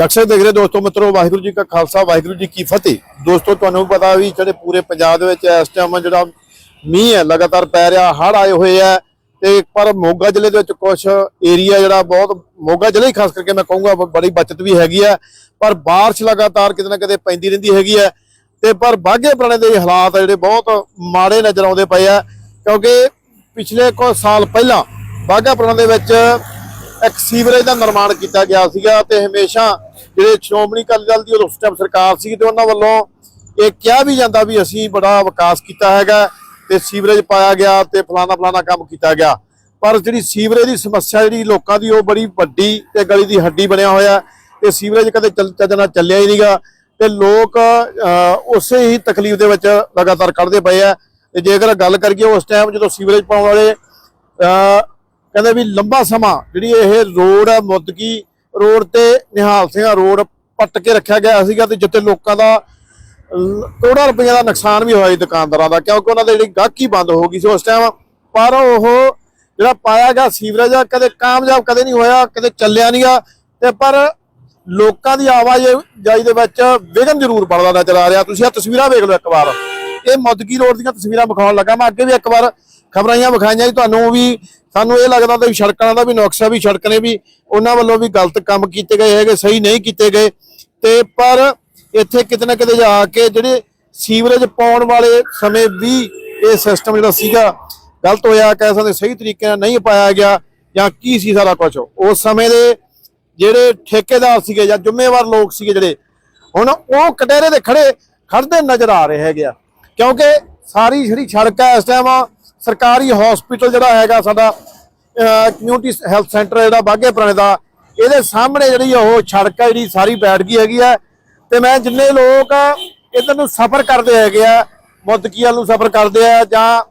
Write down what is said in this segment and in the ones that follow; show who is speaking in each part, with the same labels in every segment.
Speaker 1: ਜਗਸੇ ਦੇਖ ਰਹੇ ਦੋਸਤੋ, ਮਿੱਤਰੋ, ਵਾਹਿਗੁਰੂ ਜੀ ਕਾ ਖਾਲਸਾ, ਵਾਹਿਗੁਰੂ ਜੀ ਕੀ ਫਤਿਹ। ਦੋਸਤੋ, ਤੁਹਾਨੂੰ ਪਤਾ ਵੀ ਜਿਹੜੇ ਪੂਰੇ ਪੰਜਾਬ ਦੇ ਵਿੱਚ ਇਸ ਟਾਈਮ ਜਿਹੜਾ ਮੀਂਹ ਹੈ, ਲਗਾਤਾਰ ਪੈ ਰਿਹਾ, ਹੜ੍ਹ ਆਏ ਹੋਏ ਆ। ਤੇ ਪਰ ਮੋਗਾ ਜ਼ਿਲ੍ਹੇ ਦੇ ਵਿੱਚ ਕੁਝ ਏਰੀਆ ਜਿਹੜਾ ਬਹੁਤ, ਮੋਗਾ ਜ਼ਿਲ੍ਹੇ ਹੀ ਖਾਸ ਕਰਕੇ ਮੈਂ ਕਹੂੰਗਾ ਬੜੀ ਬਚਤ ਵੀ ਹੈਗੀ ਆ। ਪਰ ਬਾਰਿਸ਼ ਲਗਾਤਾਰ ਕਿਤੇ ਨਾ ਕਿਤੇ ਪੈਂਦੀ ਰਹਿੰਦੀ ਹੈਗੀ ਆ। ਤੇ ਪਰ ਬਾਗੇ ਪੁਰਾਣੇ ਦੇ ਹਾਲਾਤ ਜਿਹੜੇ ਬਹੁਤ ਮਾੜੇ ਨਜ਼ਰ ਆਉਂਦੇ ਪਏ ਆ, ਕਿਉਂਕਿ ਪਿਛਲੇ ਕੁਝ ਸਾਲ ਪਹਿਲਾਂ ਬਾਗਾ ਪੁਰਾਣੇ ਦੇ ਵਿੱਚ ਇੱਕ ਸੀਵਰੇਜ ਦਾ ਨਿਰਮਾਣ ਕੀਤਾ ਗਿਆ ਸੀਗਾ ਤੇ ਹਮੇਸ਼ਾ ਜਿਹੜੇ ਸ਼੍ਰੋਮਣੀ ਅਕਾਲੀ ਦਲ ਦੀ ਉਸ ਟਾਈਮ ਸਰਕਾਰ ਸੀ ਤੇ ਉਹਨਾਂ ਵੱਲੋਂ ਇਹ ਕਿਹਾ ਵੀ ਜਾਂਦਾ ਵੀ ਅਸੀਂ ਬੜਾ ਵਿਕਾਸ ਕੀਤਾ ਹੈਗਾ ਤੇ ਸੀਵਰੇਜ ਪਾਇਆ ਗਿਆ ਤੇ ਫਲਾਣਾ ਫਲਾਣਾ ਕੰਮ ਕੀਤਾ ਗਿਆ। ਪਰ ਜਿਹੜੀ ਸੀਵਰੇਜ ਦੀ ਸਮੱਸਿਆ ਜਿਹੜੀ ਲੋਕਾਂ ਦੀ ਉਹ ਬੜੀ ਵੱਡੀ ਤੇ ਗਲੀ ਦੀ ਹੱਡੀ ਬਣਿਆ ਹੋਇਆ ਇਹ ਸੀਵਰੇਜ ਕਦੇ ਚੱਲ ਚੱਜ ਨਾਲ ਚੱਲਿਆ ਹੀ ਨਹੀਂਗਾ ਤੇ ਲੋਕ ਉਸੇ ਹੀ ਤਕਲੀਫ ਦੇ ਵਿੱਚ ਲਗਾਤਾਰ ਕੱਢਦੇ ਪਏ ਆ। ਤੇ ਜੇਕਰ ਗੱਲ ਕਰੀਏ ਉਸ ਟਾਈਮ ਜਦੋਂ ਸੀਵਰੇਜ ਪਾਉਣ ਵਾਲੇ ਕਹਿੰਦੇ ਵੀ ਲੰਬਾ ਸਮਾਂ ਜਿਹੜੀ ਇਹ ਰੋਡ ਹੈ ਮੁੱਦਕੀ ਰੋਡ ਤੇ ਨਿਹਾਲ ਸਿੰਘਾ ਰੋਡ ਪੱਟ ਕੇ ਰੱਖਿਆ ਗਿਆ ਸੀਗਾ ਤੇ ਜਿੱਥੇ ਲੋਕਾਂ ਦਾ ਕਰੋੜਾਂ ਰੁਪਈਆ ਦਾ ਨੁਕਸਾਨ ਵੀ ਹੋਇਆ ਸੀ ਦੁਕਾਨਦਾਰਾਂ ਦਾ, ਕਿਉਂਕਿ ਉਹਨਾਂ ਦੀ ਜਿਹੜੀ ਗਾਹਕੀ ਬੰਦ ਹੋ ਗਈ ਸੀ ਉਸ ਟਾਈਮ ਪਰ ਉਹ ਜਿਹੜਾ ਪਾਇਆ ਗਿਆ ਸੀਵਰੇਜ ਆ, ਕਦੇ ਕਾਮਯਾਬ ਕਦੇ ਨਹੀਂ ਹੋਇਆ, ਕਦੇ ਚੱਲਿਆ ਨਹੀਂਗਾ ਤੇ ਪਰ ਲੋਕਾਂ ਦੀ ਆਵਾਜਾਈ ਦੇ ਵਿੱਚ ਵਿਘਨ ਜ਼ਰੂਰ ਪੜਦਾ ਨਜ਼ਰ ਆ ਰਿਹਾ। ਤੁਸੀਂ ਆ ਤਸਵੀਰਾਂ ਵੇਖ ਲਓ ਇੱਕ ਵਾਰ। ਇਹ ਮੁੱਦਕੀ ਰੋਡ ਦੀਆਂ ਤਸਵੀਰਾਂ ਵਿਖਾਉਣ ਲੱਗਾ। ਮੈਂ ਅੱਗੇ ਵੀ ਇੱਕ ਵਾਰ ਖਬਰਾਂ ਹੀ ਵਿਖਾਈਆਂ ਜੀ। ਤੁਹਾਨੂੰ ਵੀ, ਸਾਨੂੰ ਇਹ ਲੱਗਦਾ ਤਾਂ ਵੀ ਸੜਕਾਂ ਦਾ ਵੀ ਨੁਕਸਾ ਵੀ ਸੜਕ ਨੇ ਵੀ ਉਹਨਾਂ ਵੱਲੋਂ ਵੀ ਗਲਤ ਕੰਮ ਕੀਤੇ ਗਏ ਹੈਗੇ, ਸਹੀ ਨਹੀਂ ਕੀਤੇ ਗਏ। ਤੇ ਪਰ ਇੱਥੇ ਕਿਤੇ ਨਾ ਕਿਤੇ ਜਾ ਕੇ ਜਿਹੜੇ ਸੀਵਰੇਜ ਪਾਉਣ ਵਾਲੇ ਸਮੇਂ ਵੀ ਇਹ ਸਿਸਟਮ ਜਿਹੜਾ ਸੀਗਾ, ਗਲਤ ਹੋਇਆ, ਕਹਿ ਸਕਦੇ ਸਹੀ ਤਰੀਕੇ ਨਾਲ ਨਹੀਂ ਪਾਇਆ ਗਿਆ, ਜਾਂ ਕੀ ਸੀ ਸਾਰਾ ਕੁਝ ਉਸ ਸਮੇਂ ਦੇ ਜਿਹੜੇ ਠੇਕੇਦਾਰ ਸੀਗੇ ਜਾਂ ਜ਼ਿੰਮੇਵਾਰ ਲੋਕ ਸੀਗੇ ਜਿਹੜੇ, ਹੁਣ ਉਹ ਕਟਹਿਰੇ ਦੇ ਖੜੇ ਖੜਦੇ ਨਜ਼ਰ ਆ ਰਹੇ ਹੈਗੇ ਆ। ਕਿਉਂਕਿ ਸਾਰੀ ਜਿਹੜੀ ਸੜਕ ਹੈ ਇਸ ਟਾਈਮ ਸਰਕਾਰੀ ਹਸਪੀਟਲ ਜਿਹੜਾ ਹੈਗਾ ਸਾਡਾ ਕਮਿਊਨਿਟੀ ਹੈਲਥ ਸੈਂਟਰ ਜਿਹੜਾ ਬਾਗੇ ਪੁਰਾਣੇ ਦਾ ਇਹਦੇ ਸਾਹਮਣੇ ਜਿਹੜੀ ਉਹ ਸੜਕ ਹੈ ਜਿਹੜੀ ਸਾਰੀ ਬੈਠ ਗਈ ਹੈਗੀ ਹੈ। ਤੇ ਮੈਂ ਜਿੰਨੇ ਲੋਕ ਇਧਰ ਨੂੰ ਸਫ਼ਰ ਕਰਦੇ ਹੈਗੇ ਆ ਮੁੱਦਕੀ ਵੱਲ ਨੂੰ ਸਫ਼ਰ ਕਰਦੇ ਆ ਜਾਂ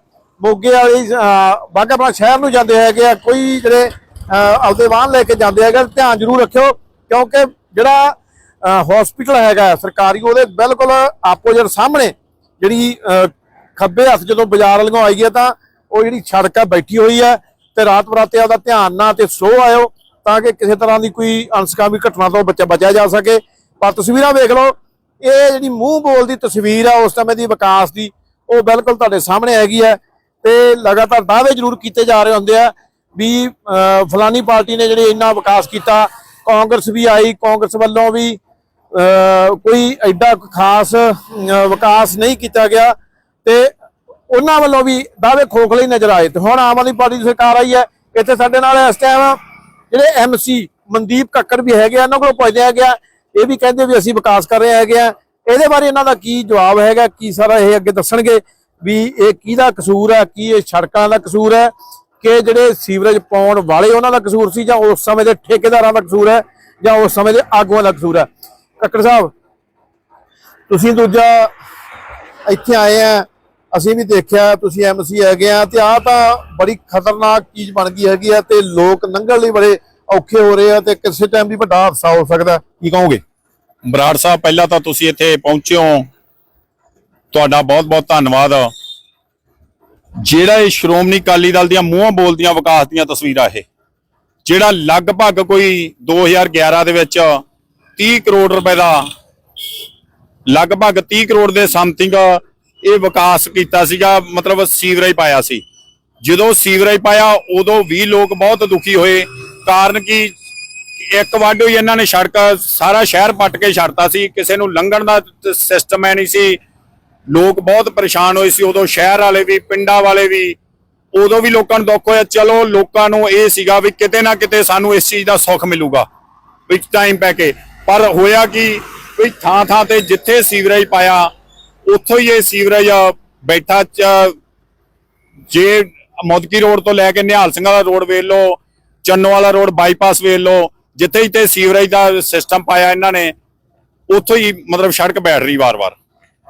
Speaker 1: ਮੋਗੇ ਵਾਲੀ ਬਾਗਾ ਪੁਰਾਣਾ ਸ਼ਹਿਰ ਨੂੰ ਜਾਂਦੇ ਹੈਗੇ ਆ ਕੋਈ ਜਿਹੜੇ ਅਹ, ਆਪਦੇ ਵਾਹਨ ਲੈ ਕੇ ਜਾਂਦੇ ਹੈਗੇ ਧਿਆਨ ਜ਼ਰੂਰ ਰੱਖਿਓ ਕਿਉਂਕਿ ਜਿਹੜਾ ਹਸਪੀਟਲ ਹੈਗਾ ਸਰਕਾਰੀ ਉਹਦੇ ਬਿਲਕੁਲ ਆਪੋਜ਼ਿਟ ਸਾਹਮਣੇ। ਜਿਹੜੀ ਖੱਬੇ ਹੱਥ ਜਦੋਂ ਬਾਜ਼ਾਰ ਵਾਲੀਆਂ ਆਈ ਹੈ ਤਾਂ ਉਹ ਜਿਹੜੀ ਸੜਕ ਆ ਬੈਠੀ ਹੋਈ ਹੈ ਤੇ ਰਾਤ ਬਰਾਤੇ ਆਪਦਾ ਧਿਆਨ ਨਾਲ ਤੇ ਸੋ ਆਇਓ ਤਾਂ ਕਿ ਕਿਸੇ ਤਰ੍ਹਾਂ ਦੀ ਕੋਈ ਅਨਸਕਾਮੀ ਘਟਨਾ ਤੋਂ ਬੱਚਾ ਬਚਿਆ ਜਾ ਸਕੇ। ਪਰ ਤਸਵੀਰਾਂ ਵੇਖ ਲਓ, ਇਹ ਜਿਹੜੀ ਮੂੰਹ ਬੋਲ ਦੀ ਤਸਵੀਰ ਆ, ਉਸ ਸਮੇਂ ਦੀ ਵਿਕਾਸ ਦੀ, ਉਹ ਬਿਲਕੁਲ ਤੁਹਾਡੇ ਸਾਹਮਣੇ ਹੈਗੀ ਹੈ ਤੇ ਲਗਾਤਾਰ ਦਾਅਵੇ ਜ਼ਰੂਰ ਕੀਤੇ ਜਾ ਰਹੇ ਹੁੰਦੇ ਆ ਵੀ ਫਲਾਨੀ ਪਾਰਟੀ ਨੇ ਜਿਹੜੇ ਇੰਨਾ ਵਿਕਾਸ ਕੀਤਾ, ਕਾਂਗਰਸ ਵੀ ਆਈ, ਕਾਂਗਰਸ ਵੱਲੋਂ ਵੀ ਕੋਈ ਐਡਾ ਖਾਸ ਵਿਕਾਸ ਨਹੀਂ ਕੀਤਾ ਗਿਆ ਤੇ ਉਹਨਾਂ ਵੱਲੋਂ ਵੀ ਦਾਅਵੇ ਖੋਖਲੇ ਹੀ ਨਜ਼ਰ ਆਏ ਤੇ ਹੁਣ ਆਮ ਆਦਮੀ ਪਾਰਟੀ ਦੀ ਸਰਕਾਰ ਆਈ ਹੈ, ਇੱਥੇ ਸਾਡੇ ਨਾਲ ਇਸ ਟਾਈਮ ਜਿਹੜੇ ਐਮਸੀ ਮਨਦੀਪ ਕੱਕੜ ਵੀ ਹੈਗੇ ਆ ਇਹਨਾਂ ਕੋਲੋਂ ਪੁੱਛਦੇ ਹੈਗੇ ਆ, ਇਹ ਵੀ ਕਹਿੰਦੇ ਵੀ ਅਸੀਂ ਵਿਕਾਸ ਕਰ ਰਹੇ ਹੈਗੇ ਆ। ਇਹਦੇ ਬਾਰੇ ਇਹਨਾਂ ਦਾ ਕੀ ਜਵਾਬ ਹੈਗਾ, ਕੀ ਸਾਰਾ ਇਹ ਅੱਗੇ ਦੱਸਣਗੇ ਵੀ ਇਹ ਕਿਹਦਾ ਕਸੂਰ ਹੈ, ਕੀ ਇਹ ਸੜਕਾਂ ਦਾ ਕਸੂਰ ਹੈ, ਕਿ ਜਿਹੜੇ ਸੀਵਰੇਜ ਪਾਉਣ ਵਾਲੇ ਉਹਨਾਂ ਦਾ ਕਸੂਰ ਸੀ ਜਾਂ ਉਸ ਸਮੇਂ ਦੇ ਠੇਕੇਦਾਰਾਂ ਦਾ ਕਸੂਰ ਹੈ ਜਾਂ ਉਸ ਸਮੇਂ ਦੇ ਆਗੂਆਂ ਦਾ ਕਸੂਰ ਹੈ। ਕੱਕੜ ਸਾਹਿਬ, ਤੁਸੀਂ ਦੂਜਾ ਇੱਥੇ ਆਏ ਆ, ਅਸੀਂ ਵੀ ਦੇਖਿਆ, ਤੁਸੀਂ ਐਮਸੀ ਹੈਗੇ ਆ ਤੇ ਆ ਤਾਂ ਬੜੀ ਖਤਰਨਾਕ ਚੀਜ਼ ਬਣ ਗਈ ਹੈਗੀ ਆ ਤੇ ਲੋਕ ਲੰਘਣ ਲਈ ਬੜੇ ਔਖੇ ਹੋ ਰਹੇ ਆ ਤੇ ਕਿਸੇ ਟਾਈਮ ਵੀ ਵੱਡਾ ਹਾਦਸਾ ਹੋ ਸਕਦਾ ਕੀ ਕਹੋਗੇ?
Speaker 2: ਬਰਾੜ ਸਾਹਿਬ, ਪਹਿਲਾਂ ਤਾਂ ਤੁਸੀਂ ਇੱਥੇ ਪਹੁੰਚੇ ਹੋ। ਤੁਹਾਡਾ ਬਹੁਤ-ਬਹੁਤ ਧੰਨਵਾਦ। ਜਿਹੜਾ ਇਹ ਸ਼੍ਰੋਮਣੀ ਅਕਾਲੀ ਦਲ ਦੀਆਂ ਮੂੰਹਾਂ ਬੋਲਦੀਆਂ ਵਿਕਾਸ ਦੀਆਂ ਤਸਵੀਰਾਂ ਇਹ, ਜਿਹੜਾ ਲਗਭਗ ਕੋਈ 2011 ਦੇ ਵਿੱਚ 30 ਕਰੋੜ ਰੁਪਏ ਦਾ, ਲਗਭਗ 30 ਕਰੋੜ ਦੇ ਸਮਥਿੰਗ ਇਹ ਵਿਕਾਸ ਕੀਤਾ ਸੀਗਾ, ਮਤਲਬ ਸੀਵਰੇਜ ਪਾਇਆ ਸੀ। ਜਦੋਂ ਸੀਵਰੇਜ ਪਾਇਆ, ਉਦੋਂ ਵੀ ਲੋਕ ਬਹੁਤ ਦੁਖੀ ਹੋਏ, ਕਾਰਨ ਕਿ? ਇੱਕ ਵਾਰ ਹੋਈ, ਇਹਨਾਂ ਨੇ ਸੜਕ, ਸਾਰਾ ਸ਼ਹਿਰ ਪੱਟ ਕੇ ਛੱਡਤਾ ਸੀ, ਕਿਸੇ ਨੂੰ ਲੰਘਣ ਦਾ ਸਿਸਟਮ ਐ ਨਹੀਂ ਸੀ। ਲੋਕ ਬਹੁਤ ਪਰੇਸ਼ਾਨ ਹੋਏ ਸੀ, ਉਦੋਂ ਸ਼ਹਿਰ ਵਾਲੇ ਵੀ, ਪਿੰਡਾਂ ਵਾਲੇ ਵੀ, ਉਦੋਂ ਵੀ ਲੋਕਾਂ ਨੂੰ ਦੁੱਖ ਹੋਇਆ। ਚਲੋ, ਲੋਕਾਂ ਨੂੰ ਇਹ ਸੀਗਾ ਵੀ ਕਿਤੇ ਨਾ ਕਿਤੇ ਸਾਨੂੰ ਇਸ ਚੀਜ਼ ਦਾ ਸੁੱਖ ਮਿਲੂਗਾ, ਵਿੱਚ ਟਾਈਮ ਪੈ ਕੇ। ਪਰ ਹੋਇਆ ਕਿ? ਵੀ ਥਾਂ ਥਾਂ ਤੇ ਜਿੱਥੇ ਸੀਵਰੇਜ ਪਾਇਆ, ਉੱਥੋਂ ਹੀ ਇਹ ਸੀਵਰੇਜ ਬੈਠਾ ਚ ਜੇ ਮੋਦਕੀ ਰੋਡ ਤੋਂ ਲੈ ਕੇ ਨਿਹਾਲ ਸਿੰਘਾਂ ਦਾ ਰੋਡ ਵੇਖ ਲਓ, ਚੰਨੋ ਵਾਲਾ ਰੋਡ ਬਾਈਪਾਸ ਵੇਖ ਲਓ, ਜਿੱਥੇ ਤੇ ਸੀਵਰੇਜ ਦਾ ਸਿਸਟਮ ਪਾਇਆ ਇਹਨਾਂ ਨੇ, ਉੱਥੋਂ ਹੀ ਮਤਲਬ ਸੜਕ ਬੈਠ ਰਹੀ ਵਾਰ-ਵਾਰ।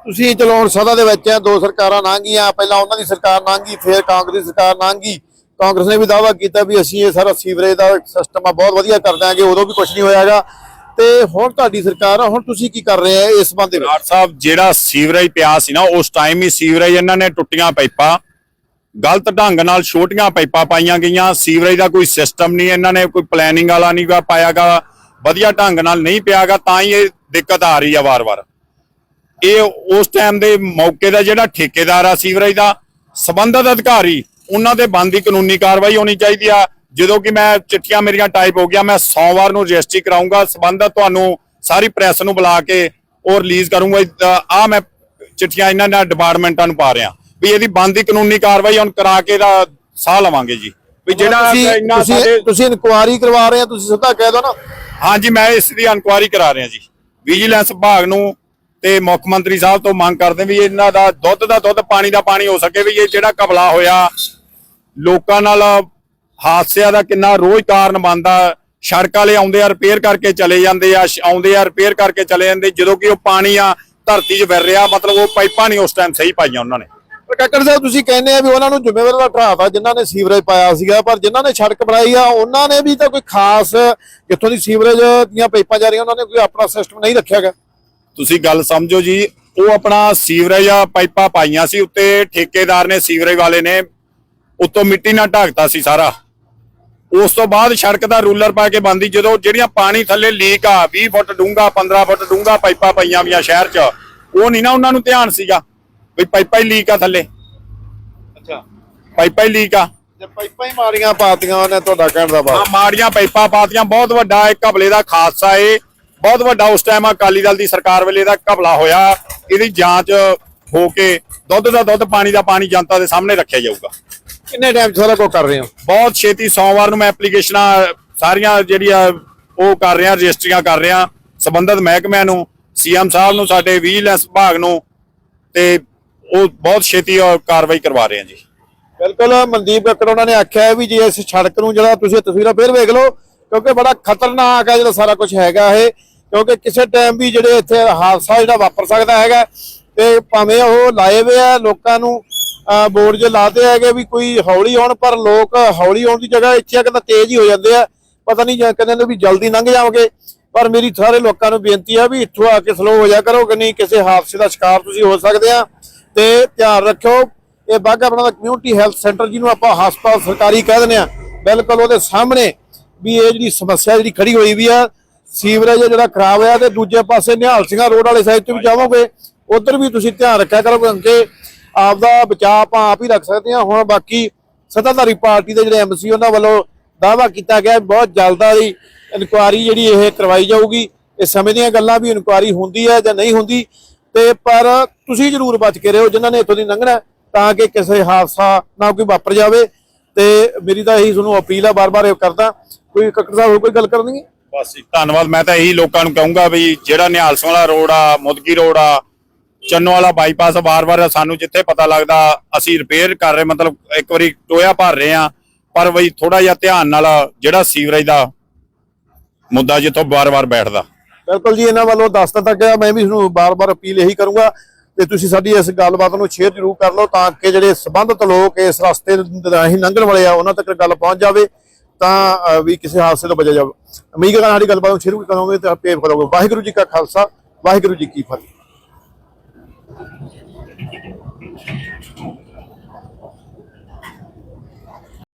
Speaker 1: ਤੁਸੀਂ ਚਲੋ ਹੁਣ ਸਦਾ ਦੇ ਵਿੱਚ ਆ, ਦੋ ਸਰਕਾਰਾਂ ਲੰਘੀਆਂ ਪਹਿਲਾਂ ਉਹਨਾਂ ਦੀ ਸਰਕਾਰ ਲੰਘੀ ਫਿਰ ਕਾਂਗਰਸ ਦੀ ਸਰਕਾਰ ਲੰਘੀ ਕਾਂਗਰਸ ਨੇ ਵੀ ਦਾਅਵਾ ਕੀਤਾ ਵੀ ਅਸੀਂ ਇਹ ਸਾਰਾ ਸੀਵਰੇਜ ਦਾ ਸਿਸਟਮ ਆ, ਬਹੁਤ ਵਧੀਆ ਕਰ ਦਾਂਗੇ ਉਦੋਂ ਵੀ ਕੁਝ ਨਹੀਂ ਹੋਇਆਗਾ। ਤੇ ਹੁਣ ਤੁਹਾਡੀ ਸਰਕਾਰ ਆ, ਹੁਣ ਤੁਸੀਂ ਕੀ ਕਰ ਰਹੇ ਆ ਇਸ ਸੰਬੰਧ ਵਿੱਚ
Speaker 2: ਡਾਕਟਰ ਸਾਹਿਬ, ਜਿਹੜਾ ਸੀਵਰੇਜ ਪਿਆ ਸੀ ਨਾ, ਉਸ ਟਾਈਮ ਹੀ ਸੀਵਰੇਜ ਇਹਨਾਂ ਨੇ ਟੁੱਟੀਆਂ ਪਾਈਪਾਂ, ਗਲਤ ਢੰਗ ਨਾਲ ਛੋਟੀਆਂ ਪਾਈਪਾਂ ਪਾਈਆਂ ਗਈਆਂ, ਸੀਵਰੇਜ ਦਾ ਕੋਈ ਸਿਸਟਮ ਨਹੀਂ, ਇਹਨਾਂ ਨੇ ਕੋਈ ਪਲੈਨਿੰਗ ਵਾਲਾ ਨਹੀਂ ਗਾ ਪਾਇਆਗਾ ਵਧੀਆ ਢੰਗ ਨਾਲ ਨਹੀਂ ਪਿਆਗਾ ਤਾਂ ਹੀ ਇਹ ਦਿੱਕਤ ਆ ਰਹੀ ਆ ਵਾਰ-ਵਾਰ। ਇਹ ਉਸ ਟਾਈਮ ਦੇ ਮੌਕੇ ਦਾ ਜਿਹੜਾ ਠੇਕੇਦਾਰ ਆ ਸੀਵਰੇਜ ਦਾ, ਸਬੰਧਤ ਅਧਿਕਾਰੀ, ਉਹਨਾਂ ਦੇ ਬੰਦੀ ਕਾਨੂੰਨੀ ਕਾਰਵਾਈ ਹੋਣੀ ਚਾਹੀਦੀ ਆ ਜਦੋਂ ਕਿ ਮੈਂ ਚਿੱਠੀਆਂ ਮੇਰੀਆਂ ਟਾਈਪ ਹੋ ਗਿਆ ਮੈਂ ਸੋਮਵਾਰ ਨੂੰ ਰਜਿਸਟਰੀ ਕਰਾਉਂਗਾ ਸਬੰਧਤ ਤੁਹਾਨੂੰ ਸਾਰੀ ਪ੍ਰੈਸ ਨੂੰ ਬੁਲਾ ਕੇ ਉਹ ਰਿਲੀਜ਼ ਕਰੂੰਗਾ। ਆ ਮੈਂ ਚਿੱਠੀਆਂ ਇਹਨਾਂ ਨਾਲ ਡਿਪਾਰਟਮੈਂਟਾਂ ਨੂੰ ਪਾ ਰਿਹਾ। ਵੀ ਇਹਦੀ ਬੰਦੀ ਕਾਨੂੰਨੀ ਕਾਰਵਾਈ ਹੁਣ ਕਰਾ ਕੇ ਦਾ ਸਾਹ ਲਵਾਂਗੇ ਜੀ। ਵੀ ਜਿਹੜਾ
Speaker 1: ਤੁਸੀਂ
Speaker 2: ਇੰਨਾ
Speaker 1: ਤੁਸੀਂ ਤੁਸੀਂ ਇਨਕੁਆਰੀ ਕਰਵਾ ਰਹੇ ਆ ਤੁਸੀਂ ਸਿੱਧਾ ਕਹਿ ਦਿਓ ਨਾ।
Speaker 2: ਹਾਂਜੀ ਮੈਂ ਇਸ ਦੀ ਇਨਕੁਆਇਰੀ ਕਰਾ ਰਿਹਾ ਜੀ। ਵਿਜੀਲੈਂਸ ਵਿਭਾਗ ਨੂੰ ਤੇ ਮੁੱਖ ਮੰਤਰੀ ਸਾਹਿਬ ਤੋਂ ਮੰਗ ਕਰਦੇ ਵੀ ਇਹਨਾਂ ਦਾ ਦੁੱਧ ਦਾ ਦੁੱਧ ਪਾਣੀ ਦਾ ਪਾਣੀ ਹੋ ਸਕੇ ਵੀ ਇਹ ਜਿਹੜਾ ਕਬਲਾ ਹੋਇਆ ਲੋਕਾਂ ਨਾਲ ਹਾਦਸਿਆਂ ਦਾ ਕਿੰਨਾ ਰੋਜ਼ ਕਾਰਨ ਬਣਦਾ ਸੜਕ ਵਾਲੇ ਆਉਂਦੇ ਆ ਰਿਪੇਅਰ ਕਰਕੇ ਚਲੇ ਜਾਂਦੇ ਆ ਆਉਂਦੇ ਆ ਰਿਪੇਅਰ ਕਰਕੇ ਚਲੇ ਜਾਂਦੇ ਜਦੋਂ ਕਿ ਉਹ ਪਾਣੀ ਆ ਧਰਤੀ 'ਚ ਵਰ ਰਿਹਾ ਮਤਲਬ ਉਹ ਪਾਈਪਾਂ ਨਹੀਂ ਉਸ ਟਾਈਮ ਸਹੀ ਪਾਈਆਂ ਉਹਨਾਂ ਨੇ।
Speaker 1: ਪਰ ਕਾਕੜ ਸਾਹਿਬ ਤੁਸੀਂ ਕਹਿੰਦੇ ਆ ਵੀ ਉਹਨਾਂ ਨੂੰ ਜ਼ਿੰਮੇਵਾਰ ਦਾ ਠਰਾਤਾ ਜਿਨ੍ਹਾਂ ਨੇ ਸੀਵਰੇਜ ਪਾਇਆ ਸੀਗਾ ਪਰ ਜਿਨ੍ਹਾਂ ਨੇ ਸੜਕ ਬਣਾਈ ਆ ਉਹਨਾਂ ਨੇ ਵੀ ਤਾਂ ਕੋਈ ਖਾਸ ਜਿੱਥੋਂ ਦੀ ਸੀਵਰੇਜ ਦੀਆਂ ਪਾਈਪਾਂ ਜਾ ਰਹੀਆਂ ਉਹਨਾਂ ਨੇ ਕੋਈ ਆਪਣਾ ਸਿਸਟਮ ਨਹੀਂ ਰੱਖਿਆਗਾ
Speaker 2: ਤੁਸੀਂ ਗੱਲ ਸਮਝੋ ਜੀ ਉਹ ਆਪਣਾ ਸੀਵਰੇਜ ਆ ਪਾਈਪਾਂ ਪਾਈਆਂ ਸੀ ਉੱਤੇ ਠੇਕੇਦਾਰ ਨੇ ਸੀਵਰੇਜ ਵਾਲੇ ਨੇ ਉੱਤੋਂ ਮਿੱਟੀ ਨਾਲ ਢੱਕਤਾ ਸੀ ਸਾਰਾ। ਉਸ ਤੋਂ ਬਾਅਦ ਸੜਕ ਦਾ ਰੂਲਰ ਪਾ ਕੇ ਬੰਦੀ ਜਦੋਂ ਜਿਹੜੀਆਂ ਪਾਣੀ ਥੱਲੇ ਲੀਕ ਆ 20 ਫੁੱਟ ਡੂੰਘਾ 15 ਫੁੱਟ ਡੂੰਘਾ ਪਾਈਪਾਂ ਪਈਆਂ ਵੀਆਂ ਸ਼ਹਿਰ 'ਚ ਉਹ ਨਹੀਂ ਨਾ ਉਹਨਾਂ ਨੂੰ ਧਿਆਨ ਸੀਗਾ ਵੀ ਪਾਈਪਾਂ ਹੀ ਲੀਕ ਆ ਥੱਲੇ।
Speaker 1: ਅੱਛਾ।
Speaker 2: ਪਾਈਪਾਂ ਹੀ ਲੀਕ ਆ।
Speaker 1: ਜੇ ਪਾਈਪਾਂ ਹੀ ਮਾਰੀਆਂ ਪਾਤੀਆਂ ਉਹਨੇ ਤੁਹਾਡਾ ਕਹਿਣ ਦਾ ਬਾਤ
Speaker 2: ਮਾੜੀਆਂ ਪਾਈਪਾਂ ਪਾਤੀਆਂ ਬਹੁਤ ਵੱਡਾ ਇਹ ਘਬਲੇ ਦਾ ਖਾਦਸਾ ਏ। ਬਹੁਤ ਵੱਡਾ ਉਸ ਟਾਈਮ ਅਕਾਲੀ ਦਲ ਦੀ ਸਰਕਾਰ ਵੇਲੇ ਦਾ ਘਬਲਾ ਹੋਇਆ। ਇਹਦੀ ਜਾਂਚ ਹੋ ਕੇ ਦੁੱਧ ਦਾ ਦੁੱਧ ਪਾਣੀ ਦਾ ਪਾਣੀ ਜਨਤਾ ਦੇ ਸਾਹਮਣੇ ਰੱਖਿਆ ਜਾਊਗਾ।
Speaker 1: ਕਿੰਨੇ ਟਾਈਮ ਸਾਰਾ ਕੁਝ ਕਰ ਰਹੇ ਹੋ?
Speaker 2: ਬਹੁਤ ਛੇਤੀ ਸੋਮਵਾਰ ਨੂੰ ਮੈਂ ਐਪਲੀਕੇਸ਼ਨਾਂ ਸਾਰੀਆਂ ਜਿਹੜੀਆਂ ਉਹ ਕਰ ਰਿਹਾ ਰਜਿਸਟਰੀਆਂ ਕਰ ਰਿਹਾ ਸੰਬੰਧਿਤ ਮਹਿਕਮਿਆਂ ਨੂੰ ਸੀਐਮ ਸਾਹਿਬ ਨੂੰ ਸਾਡੇ ਵਿਜੀਲੈਂਸ ਵਿਭਾਗ ਨੂੰ ਤੇ ਉਹ ਬਹੁਤ ਛੇਤੀ ਉਹ ਕਾਰਵਾਈ ਕਰਵਾ ਰਹੇ ਆ ਜੀ।
Speaker 1: ਬਿਲਕੁਲ ਮਨਦੀਪ ਕੱਕੜ ਉਹਨਾਂ ਨੇ ਆਖਿਆ ਹੈ ਵੀ ਜੇ ਇਸ ਸੜਕ ਨੂੰ ਜਿਹੜਾ ਤੁਸੀਂ ਤਸਵੀਰਾਂ ਫੇਰ ਵੇਖ ਲਓ ਕਿਉਂਕਿ ਬੜਾ ਖਤਰਨਾਕ ਹੈ ਜਿਹੜਾ ਸਾਰਾ ਕੁਝ ਹੈਗਾ ਇਹ ਕਿਉਂਕਿ ਕਿਸੇ ਟਾਈਮ ਵੀ ਜਿਹੜੇ ਇੱਥੇ ਹਾਦਸਾ ਜਿਹੜਾ ਵਾਪਰ ਸਕਦਾ ਹੈਗਾ ਤੇ ਭਾਵੇਂ ਉਹ ਲਾਏ ਹੋਏ ਆ ਲੋਕਾਂ ਨੂੰ ਬੋਰਡ ਜੇ ਲਾਤੇ ਹੈਗੇ ਵੀ ਕੋਈ ਹੌਲੀ ਆਉਣ ਪਰ ਲੋਕ ਹੌਲੀ ਆਉਣ ਦੀ ਜਗ੍ਹਾ ਇੱਥੇ ਆ ਕਹਿੰਦਾ ਤੇਜ਼ ਹੀ ਹੋ ਜਾਂਦੇ ਆ। ਪਤਾ ਨਹੀਂ ਕਹਿੰਦੇ ਨੇ ਵੀ ਜਲਦੀ ਲੰਘ ਜਾਓਗੇ ਪਰ ਮੇਰੀ ਸਾਰੇ ਲੋਕਾਂ ਨੂੰ ਬੇਨਤੀ ਆ ਵੀ ਇੱਥੋਂ ਆ ਕੇ ਸਲੋ ਹੋ ਜਾ ਕਰੋ, ਕਿ ਨਹੀਂ ਕਿਸੇ ਹਾਦਸੇ ਦਾ ਸ਼ਿਕਾਰ ਤੁਸੀਂ ਹੋ ਸਕਦੇ ਆ। ਤੇ ਧਿਆਨ ਰੱਖਿਓ, ਇਹ ਬਾਗਾ ਆਪਣਾ ਦਾ ਕਮਿਊਨਿਟੀ ਹੈਲਥ ਸੈਂਟਰ ਜਿਹਨੂੰ ਆਪਾਂ ਹਸਪਤਾਲ ਸਰਕਾਰੀ ਕਹਿ ਦਿੰਦੇ ਆ। ਬਿਲਕੁਲ ਉਹਦੇ ਸਾਹਮਣੇ ਵੀ ਇਹ ਜਿਹੜੀ ਸਮੱਸਿਆ ਜਿਹੜੀ ਖੜੀ ਹੋਈ ਵੀ ਆ, ਸੀਵਰੇਜ ਜਿਹੜਾ ਖਰਾਬ ਹੋਇਆ ਤੇ ਦੂਜੇ ਪਾਸੇ ਨਿਹਾਲ ਸਿੰਘਾ ਰੋਡ ਵਾਲੇ ਸਾਈਡ ਤੇ ਵੀ ਜਾਵੋਗੇ। ਉਧਰ ਵੀ ਤੁਸੀਂ ਧਿਆਨ ਰੱਖਿਆ ਕਰੋ ਕਿਉਂਕਿ ਆਪਦਾ ਬਚਾਅ ਆਪਾਂ ਆਪ ਹੀ ਰੱਖ ਸਕਦੇ ਹਾਂ। ਹੁਣ ਬਾਕੀ ਸੱਤਾਧਾਰੀ ਪਾਰਟੀ ਦੇ ਜਿਹੜੇ ਐਮਸੀ ਉਹਨਾਂ ਵੱਲੋਂ ਦਾਅਵਾ ਕੀਤਾ ਗਿਆ ਵੀ ਬਹੁਤ ਜਲਦੀ ਇਨਕੁਆਰੀ ਜਿਹੜੀ ਇਹ ਕਰਵਾਈ ਜਾਊਗੀ। ਇਹ ਸਮੇਂ ਦੀਆਂ ਗੱਲਾਂ ਵੀ ਇਨਕੁਆਰੀ ਹੁੰਦੀ ਹੈ ਜਾਂ ਨਹੀਂ ਹੁੰਦੀ। ਤੇ ਪਰ ਤੁਸੀਂ ਜ਼ਰੂਰ ਬਚ ਕੇ ਰਹੋ, ਜਿਨ੍ਹਾਂ ਨੇ ਇੱਥੋਂ ਦੀ ਲੰਘਣਾ ਤਾਂ ਕਿ ਕਿਸੇ ਹਾਦਸਾ ਨਾ ਕੋਈ ਵਾਪਰ ਜਾਵੇ। ਤੇ ਮੇਰੀ ਤਾਂ ਇਹੀ ਤੁਹਾਨੂੰ ਅਪੀਲ ਆ, ਬਾਰ-ਬਾਰ ਕਰਦਾ। ਕੋਈ ਕੱਕੜ ਸਾਹਿਬ, ਹੋਰ ਕੋਈ ਗੱਲ ਕਰਨੀ ਹੈ
Speaker 2: ਬਸ ਜੀ, ਧੰਨਵਾਦ। ਮੈਂ ਤਾਂ ਇਹੀ ਲੋਕਾਂ ਨੂੰ ਕਹੂੰਗਾ ਵੀ ਜਿਹੜਾ ਨਿਹਾਲ ਵਾਲਾ ਰੋਡ ਆ ਮੁਦਕੀ ਰੋਡ ਆ ਚੰਨੋ ਵਾਲਾ ਬਾਈਪਾਸ ਵਾਰ-ਵਾਰ ਸਾਨੂੰ ਜਿੱਥੇ ਪਤਾ ਲੱਗਦਾ ਅਸੀਂ ਰਿਪੇਅਰ ਕਰ ਰਹੇ, ਮਤਲਬ ਇੱਕ ਵਾਰੀ ਟੋਇਆ ਭਰ ਰਹੇ ਆ ਪਰ ਬਈ ਥੋੜਾ ਜਿਹਾ ਧਿਆਨ ਨਾਲ ਜਿਹੜਾ ਸੀਵਰੇਜ ਦਾ ਮੁੱਦਾ ਜਿੱਥੋਂ ਵਾਰ-ਵਾਰ ਬੈਠਦਾ।
Speaker 1: ਬਿਲਕੁਲ ਜੀ, ਇਹਨਾਂ ਵੱਲੋਂ ਦੱਸ ਦਿੱਤਾ ਗਿਆ ਮੈਂ ਵੀ ਤੁਹਾਨੂੰ ਬਾਰ-ਬਾਰ ਅਪੀਲ ਇਹੀ ਕਰੂੰਗਾ ਤੇ ਤੁਸੀਂ ਸਾਡੀ ਇਸ ਗੱਲਬਾਤ ਨੂੰ ਸ਼ੇਅਰ ਜ਼ਰੂਰ ਕਰ ਲਓ ਤਾਂ ਕਿ ਜਿਹੜੇ ਸੰਬੰਧਿਤ ਲੋਕ ਇਸ ਰਸਤੇ ਰਾਹੀਂ ਲੰਘਣ ਵਾਲੇ ਆ, ਉਹਨਾਂ ਤੱਕ ਗੱਲ ਪਹੁੰਚ ਜਾਵੇ, ਤਾਂ ਵੀ ਕਿਸੇ ਹਾਦਸੇ ਤੋਂ ਬਚਿਆ ਜਾਵੇ। ਉਮੀਦ ਕਰਾਂ ਸਾਡੀ ਗੱਲਬਾਤ ਨੂੰ ਸ਼ੁਰੂ ਕਰੋਗੇ ਤਾਂ ਪੇਪ ਕਰੋਗੇ ਵਾਹਿਗੁਰੂ ਜੀ ਕਾ ਖਾਲਸਾ, ਵਾਹਿਗੁਰੂ ਜੀ ਕੀ ਫਤਿਹ।